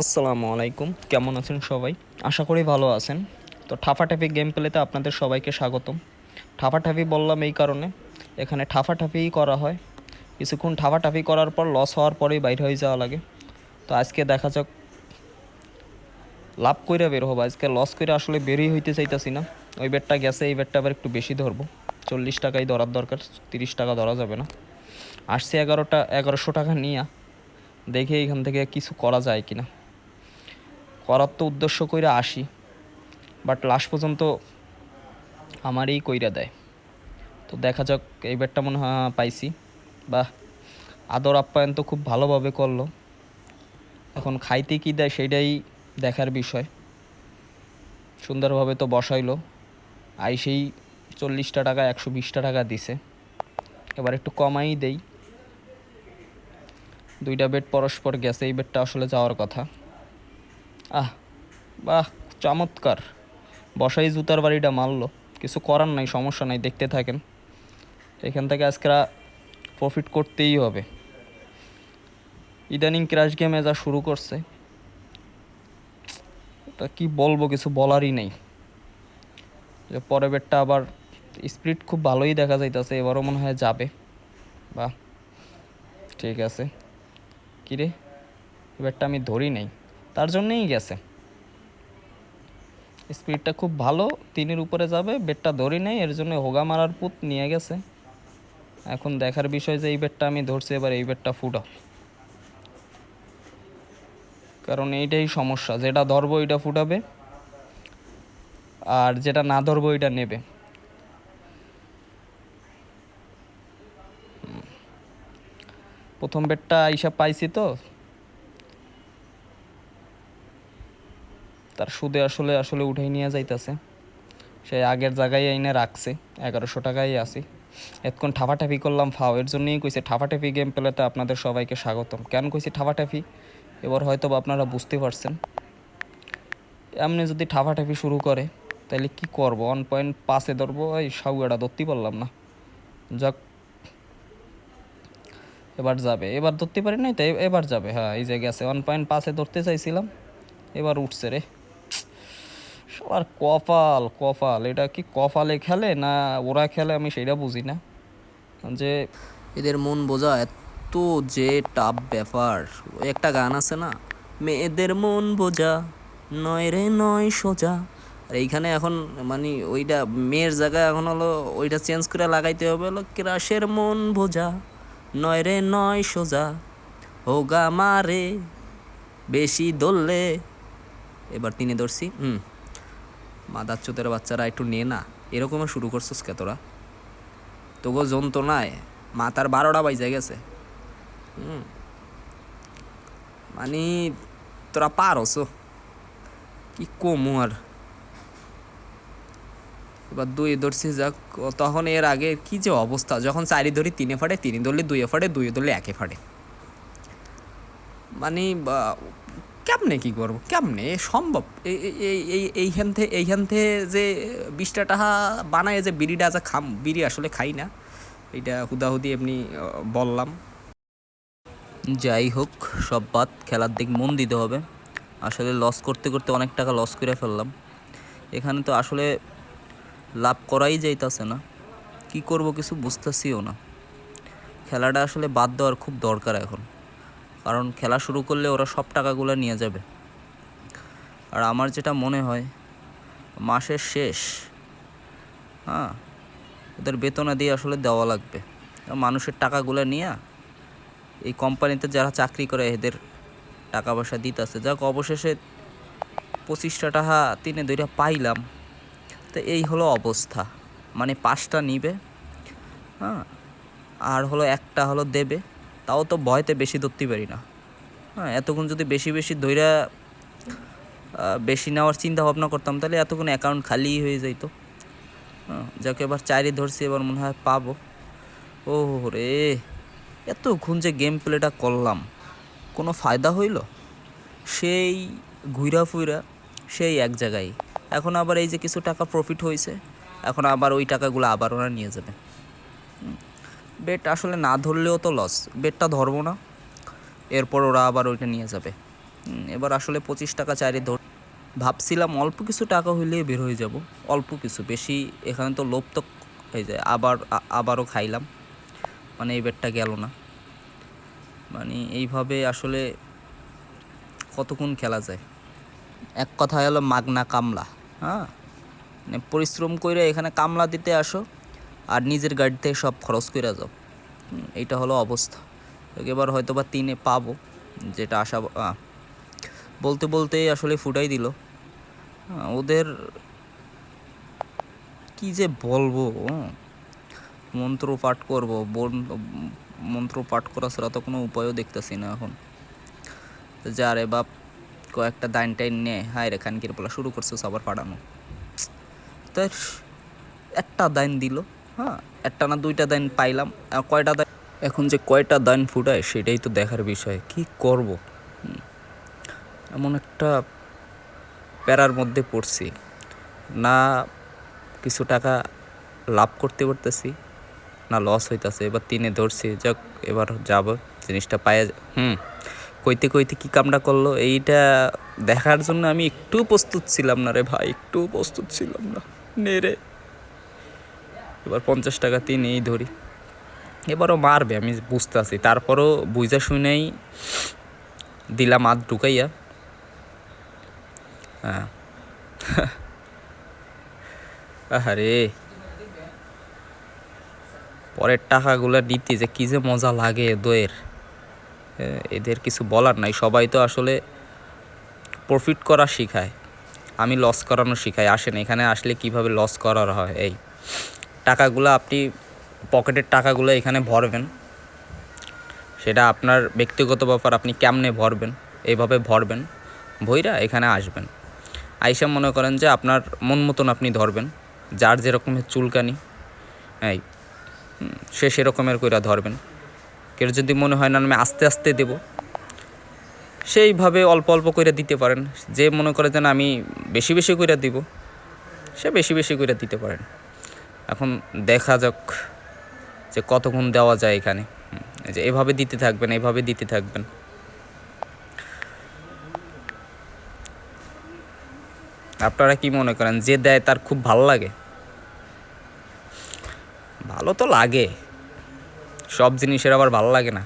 আসসালামু আলাইকুম। কেমন আছেন সবাই? আশা করি ভালো আছেন। তো ঠাফাঠাফি গেম প্লেতে আপনাদের সবাইকে স্বাগতম। ঠাফাঠাফি বললাম এই কারণে। এখানে ঠাফাঠাফিই করা হয়। কিছুক্ষণ ঠাফাঠাফি করার পর লস হওয়ার পরেই বাইরে হয়ে যাওয়া লাগে। তো আজকে দেখা যাক। লাভ কইরা বের হব। আজকে লস করে আসলে বেরই হইতে চাইতাছি না। ওই বেডটা গেছে, এই বেডটা আবার একটু বেশি ধরবো। চল্লিশ টাকাই ধরার দরকার, তিরিশ টাকা ধরা যাবে না। আসছে এগারোটা, এগারোশো টাকা নিয়ে। দেখে এখান থেকে কিছু করা যায় কিনা। করার তো উদ্দেশ্য কইরা আসি বাট লাস্ট পর্যন্ত আমারই কইরা দেয়। তো দেখা যাক, এই ব্যাটটা মনে হয় পাইছি। বা আদর আপ্যায়ন তো খুব ভালোভাবে করল। এখন খাইতে কী দেয় সেটাই দেখার বিষয়। সুন্দরভাবে তো বসাইলো। আইসেই চল্লিশটা টাকা, একশো বিশটা টাকা দিছে। এবার একটু কমাই দেই। দুইটা বেড পরস্পর গেছে, এই বেডটা আসলে যাওয়ার কথা। আহ, বাহ, চমৎকার। বসাই জুতার বাড়িটা মারলো। কিছু করার নাই, সমস্যা নাই, দেখতে থাকেন। এখান থেকে আজকে প্রফিট করতেই হবে। ইদানিং ক্র্যাশ গেমে যা শুরু করছে তা কি বলব, কিছু বলারই নেই। যে পরে বেডটা আবার স্পিড খুব ভালোই দেখা যাইতেছে, এবারও মনে হয় যাবে। বাহ, ঠিক আছে। কিরে বেডটা আমি ধরি নেই। তার জন্যই গেছে। স্পিডটা খুব ভালো, তিনের উপরে যাবে, বেডটা ধরি নেই, এর জন্য হোগা মারার পুত নিয়ে গেছে। এখন দেখার বিষয় যে এই বেডটা আমি ধরছি, এবার এই বেডটা ফুটো। কারণ এইটাই সমস্যা, যেটা ধরবো ওইটা ফুটাবে, আর যেটা না ধরবো ওইটা নেবে। প্রথম বেডটা আইসা পাইছি তো তার সুদে আসলে আসলে উঠাই নিয়ে যাইতেছে। সে আগের জায়গায় এনে রাখছে, এগারোশো টাকাই আসি এতক্ষণ ঠাফাঠাফি করলাম ফাও, এর জন্যই কইছে ঠাফাঠাফি গেম প্লেতে আপনাদের সবাইকে স্বাগতম। কেন কইছি ঠাফাঠাফি এবার হয়তো আপনারা বুঝতে পারছেন। এমনি যদি ঠাফাঠাফি শুরু করে তাহলে কি করব? ওয়ান পয়েন্ট পাঁচে ধরবো, এই সাউয়াটা ধরতে পারলাম না। যাক। এবার যাবে। এবার ধরতে পারি নাই, তাই এবার যাবে। হ্যাঁ এই যে গেছে। ওয়ান পয়েন্ট পাঁচে ধরতে চাইছিলাম, এবার উঠছে রে। সবার কপাল কপাল। এটা কি কপালে খেলে না ওরা খেলে? আমি সেটা বুঝি না। যে এদের মন বোঝা এত যে টাপ ব্যাপার। একটা গান আছে না? মেয়েদের মন বোঝা, নয় রে নয় সোজা। আর এইখানে এখন মানে ওইটা মেয়ের জায়গায় এখন হলো ওইটা চেঞ্জ করে লাগাইতে হবে হলো ক্রাশের মন বোঝা, নয় রে নয় সোজা। হোগা মারে, বেশি দললে। এবার তিনি ধরছি, হুম। মাদার চোতের বাচ্চারা একটু নে না এরকমও শুরু করছিস কে তোরা? তোগো যন্ত্রণায় মাথার বারোটা বাজে গেছে। হুম। মানে তোরা পারস। কি কমু আর? এবার দুই ধরছি যাক, তখন এর আগে কি যে অবস্থা, যখন চারি ধরি তিনে ফাটে, তিনে ধরলে দুয়ে ফাটে, দুয়ে ধরলে একে ফাটে। মানে কেমনে কি করব? কেমনে? সম্ভব? এই এই- এই এই, এইখান থেকে এইখান থেকে যে বিশটা টাকা বানায় যে বিড়িটা যা খাম, বিড়ি আসলে খাই না। এটা হুদাহুদি এমনি বললাম। যাই হোক, সব বাদ, খেলার দিক মন দিতে হবে। আসলে লস করতে করতে অনেক টাকা লস করে ফেললাম। এখানে তো আসলে লাভ করাই যাইতাছে না। কি করব কিছু বুঝতেছিও না। খেলাটা আসলে বাদ দেওয়ার খুব দরকার এখন। কারণ খেলা শুরু করলে ওরা সব টাকাগুলো নিয়ে যাবে। আর আমার যেটা মনে হয়, মাসের শেষ হ্যাঁ ওদের বেতনা দিয়ে আসলে দেওয়া লাগবে। মানুষের টাকাগুলো নিয়ে এই কোম্পানিতে যারা চাকরি করে এদের টাকা পয়সা দিতেছে। যাক, অবশেষে পঁচিশটা টাকা তিনে দুইটা পাইলাম। তো এই হলো অবস্থা। মানে পাঁচটা নিবে হ্যাঁ আর হলো একটা হলো দেবে। তাও তো ভয়তে বেশি ধরতে পারি না। হ্যাঁ এতক্ষণ যদি বেশি বেশি আহ, বেশি নেওয়ার চিন্তা ভাবনা করতাম তাহলে এতক্ষণ অ্যাকাউন্ট খালি হয়ে যাইতো। হ্যাঁ যাকে এবার চারি ধরছি এবার মনে হয় পাবো। ও রে এতক্ষণ যে গেম প্লেটা করলাম কোনো ফায়দা হইল? সেই ঘুরা ফুইরা সেই এক জায়গায়। এখন আবার এই যে কিছু টাকা প্রফিট হয়েছে এখন আবার ওই টাকাগুলো আবার ওরা নিয়ে যাবে। বেট আসলে না ধরলেও তো লস বেটটা ধরবো না। এরপর ওরা আবার ওইটা নিয়ে যাবে। এবার আসলে পঁচিশ টাকা চারি ধর ভাবছিলাম অল্প কিছু টাকা হইলেই বের হয়ে যাব। অল্প কিছু, বেশি এখানে তো লোভ তো হয়ে যায়। আবার আবারও খাইলাম। মানে এই বেটটা গেল না। মানে এইভাবে আসলে কতক্ষণ খেলা যায়? এক কথা হলো মাগনা কামলা হ্যাঁ? মানে পরিশ্রম করে এখানে কামলা দিতে আসো আর নিজের গাড়িতে সব খরচ করে যাও। এইটা হলো অবস্থা। এবার হয়তো বা তিনে পাবো, যেটা আশা বলতে বলতে আসলে ফুটাই দিল। ওদের কি যে বলব মন্ত্র পাঠ করব মন্ত্র পাঠ করা ছাড়া তো কোনো উপায়ও দেখতেছি না এখন। যা রে বাপ, কয়েকটা দাইন টাইন নে, হায় রে খানকির বলা শুরু করছে সবার পাঠানো তাই একটা দাইন দিল। হ্যাঁ একটা না দুইটা দাইন পাইলাম কয়টা দাইন? এখন যে কয়টা দাইন ফুটায় সেটাই তো দেখার বিষয়, কি করব? এমন একটা প্যারার মধ্যে পড়ছি, না কিছু টাকা লাভ করতে পারতেছি, না লস হইতাছে, এবার তিনে ধরছি, যাক, এবার যাব, জিনিসটা পায়ে হুম, কইতে কইতে কি কামটা করল, এইটা দেখার জন্য আমি একটু প্রস্তুত ছিলাম না রে ভাই, একটু প্রস্তুত ছিলাম না, নে রে। এবার পঞ্চাশ টাকা তিনেই ধরি। এবারও মারবে, আমি বুঝতে আছি। তারপরও বুঝা শুনেই দিলাম হাত ঢুকাইয়া। হ্যাঁ। আরে পরের টাকাগুলো নিতে যে কী যে মজা লাগে দইয়ের এদের কিছু বলার নাই। সবাই তো আসলে প্রফিট করা শেখায়। আমি লস করানো শিখাই। আসেন, এখানে আসলে কীভাবে লস করার হয়? এই। টাকাগুলো আপনি পকেটের টাকাগুলো এখানে ভরবেন। সেটা আপনার ব্যক্তিগত ব্যাপার, আপনি কেমনে ভরবেন, এইভাবে ভরবেন, ভইরা এখানে আসবেন। আইসা মনে করেন যে আপনার মন মতন আপনি ধরবেন, যার যেরকমের চুলকানি, এই সে সেরকমের কইরা ধরবেন। কেউ যদি মনে হয় না, আমি আস্তে আস্তে দেব, সেইভাবে অল্প অল্প করে দিতে পারেন। যে মনে করে যেন আমি বেশি বেশি করে দিব, সে বেশি বেশি করে দিতে পারেন। এখন দেখা যাক যে কতক্ষণ দেওয়া যায় এখানে। যে এভাবে দিতে থাকবেন, এভাবে দিতে থাকবেন। আপনারা কি মনে করেন যে দেয় তার খুব ভালো লাগে? ভালো তো লাগে। সব জিনিসের আবার ভালো লাগে না।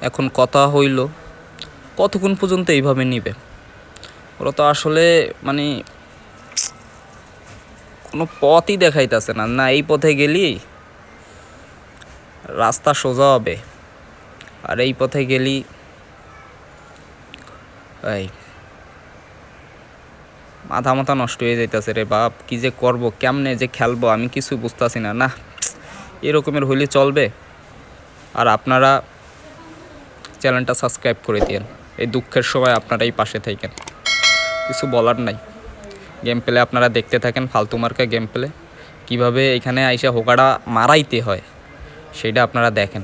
এখন কথা হইল, কতক্ষণ পর্যন্ত এইভাবে নিবে? ওরা তো আসলে মানে কোনো পথই দেখাইতেছে না। না এই পথে গেলি রাস্তা সোজা হবে, আর এই পথে গেলি এই মাথা মাথা নষ্ট হয়ে যাইতেছে রে বাপ, কি যে করব, কেমনে যে খেলব আমি কিছু বুঝতেছি না। না, এরকমের হইলে চলবে। আর আপনারা চ্যানেলটা সাবস্ক্রাইব করে দিন এই দুঃখের সময় আপনারাই পাশে থাকেন। কিছু বলার নাই। গেম প্লে আপনারা দেখতে থাকেন, ফালতু মার্কা গেম প্লে কীভাবে এখানে আইসা হোকাটা মারাইতে হয়, সেটা আপনারা দেখেন।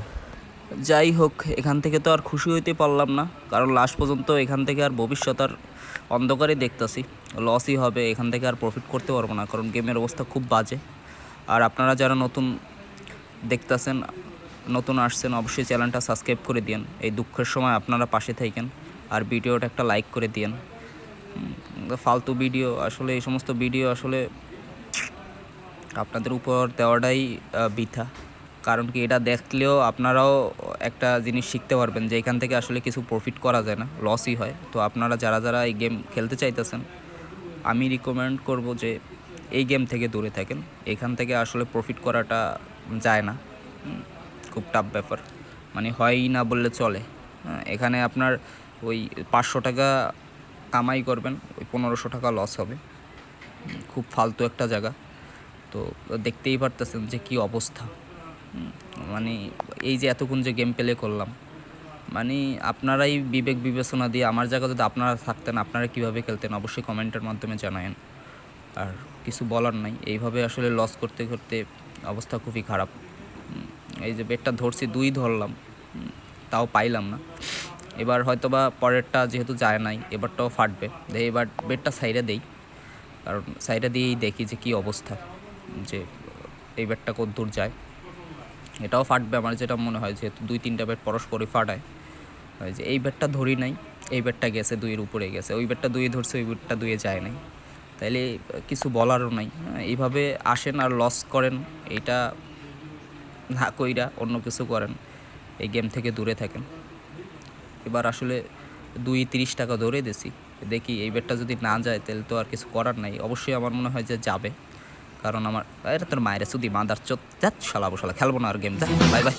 যাই হোক, এখান থেকে তো আর খুশি হইতে পারলাম না। কারণ লাস্ট পর্যন্ত এখান থেকে আর ভবিষ্যৎ আর অন্ধকারে দেখতাছি। লসই হবে, এখান থেকে আর প্রফিট করতে পারব না, কারণ গেমের অবস্থা খুব বাজে। আর আপনারা যারা নতুন দেখতাছেন, নতুন আসছেন, অবশ্যই চ্যানেলটা সাবস্ক্রাইব করে দিন এই দুঃখের সময় আপনারা পাশে থাকেন। আর ভিডিওটা একটা লাইক করে দিন ফালতু ভিডিও, আসলে এই সমস্ত ভিডিও আসলে আপনাদের উপর দেওয়াটাই বৃথা। কারণ কি এটা দেখলেও আপনারাও একটা জিনিস শিখতে পারবেন যে এখান থেকে আসলে কিছু প্রফিট করা যায় না লসই হয়। তো আপনারা যারা যারা এই গেম খেলতে চাইতেছেন, আমি রিকমেন্ড করব যে এই গেম থেকে দূরে থাকেন। এখান থেকে আসলে প্রফিট করাটা যায় না। খুব টাফ ব্যাপার। মানে হয়ই না বললে চলে। এখানে আপনার ওই পাঁচশো টাকা কামাই করবেন, ওই পনেরোশো টাকা লস হবে। খুব ফালতু একটা জায়গা। তো দেখতেই পারতেছেন যে কি অবস্থা। মানে এই যে এতক্ষণ যে গেম প্লে করলাম মানে আপনারাই বিবেক বিবেচনা দিয়ে আমার জায়গা যদি আপনারা থাকতেন, আপনারা কীভাবে খেলতেন অবশ্যই কমেন্টের মাধ্যমে জানায়েন। আর কিছু বলার নাই। এইভাবে আসলে লস করতে করতে অবস্থা খুবই খারাপ। এই যে বেডটা ধরছি, দুই ধরলাম। তাও পাইলাম না। এবার হয়তো বা পরেরটা যেহেতু যায় নাই এবারটাও ফাটবে। দেখি এবার বেডটা সাইডে দেই। কারণ সাইডে দিয়েই দেখি যে কী অবস্থা যে এই বেডটা কত দূর যায়। এটাও ফাটবে আমার যেটা মনে হয় যেহেতু দুই তিনটা বেড পরস্পরই ফাটায়। যে এই বেডটা ধরি নাই এই বেডটা গেছে দুইয়ের উপরে গেছে। ওই বেডটা দুয়ে ধরছে ওই বেডটা দুয়ে যায় নাই। তাইলে কিছু বলারও নাই। হ্যাঁ, এইভাবে আসেন আর লস করেন এইটা না কইরা অন্য কিছু করেন এই গেম থেকে দূরে থাকেন। এবার আসলে দুই তিরিশ টাকা ধরে দিছি দেখি এই বেটটা যদি না যায়, তাহলে তো আর কিছু করার নাই। অবশ্যই আমার মনে হয় যে যাবে। কারণ আমার, এটা তোর মায়ের সুদি মাদার চোখ যাচ্ছ শালা বসালা, খেলব না আর গেম যা বাই বাই